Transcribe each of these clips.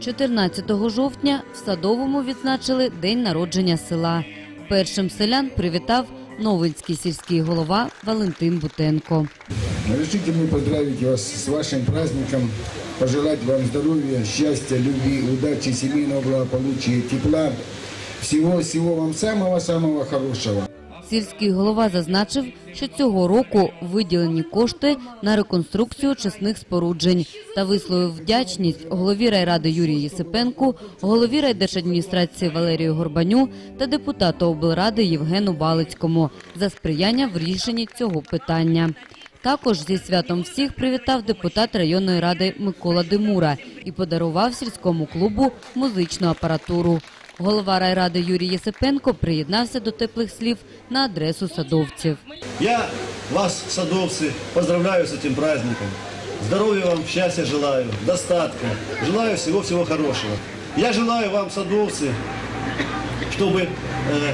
14 жовтня в Садовому відзначили день народження села. Першим селян привітав Новинський сільський голова Валентин Бутенко. Разрешите мне поздравить вас с вашим праздником, пожелать вам здоровья, счастья, любви, удачи, семейного благополучия, тепла. Всего-всего вам самого-самого хорошего. Сільський голова зазначив, що цього року виділені кошти на реконструкцію чесних споруджень та висловив вдячність голові райради Юрію Єсипенку, голові райдержадміністрації Валерію Горбаню та депутату облради Євгену Балицькому за сприяння в рішенні цього питання. Також зі святом всіх привітав депутат районної ради Микола Димура і подарував сільському клубу музичну апаратуру. Голова райради Юрій Єсипенко приєднався до теплих слів на адресу садовців. Я вас, садовцы, поздравляю с этим праздником. Здоровья вам, счастья желаю, достатка. Желаю всего-всего хорошего. Я желаю вам, садовцы, чтобы э,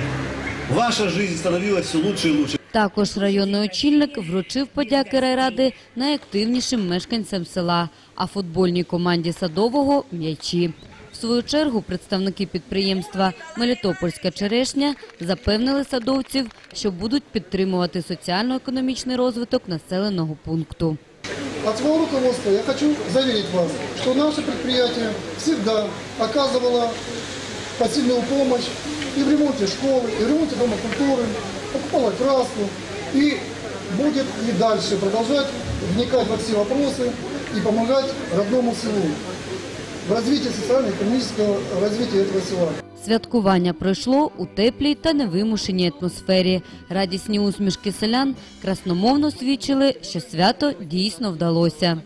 ваша жизнь становилась все лучше и лучше. Також районний очільник вручив подяки райради найактивнішим мешканцям села, а футбольній команді Садового – м'ячі. В свою чергу представники підприємства «Мелітопольська черешня» запевнили садовців, що будуть підтримувати соціально-економічний розвиток населеного пункту. От своего руководства я хочу заверить вас, что наше предприятие всегда оказывало посильную помощь и в ремонте школы, и в ремонте дома культуры, покупало краску и будет и дальше продолжать вникать во все вопросы и помогать родному селу в соціальної социально-экономического развития этого села. Святкування пройшло у теплій та невимушеній атмосфері. Радісні усмішки селян красномовно свідчили, що свято дійсно вдалося.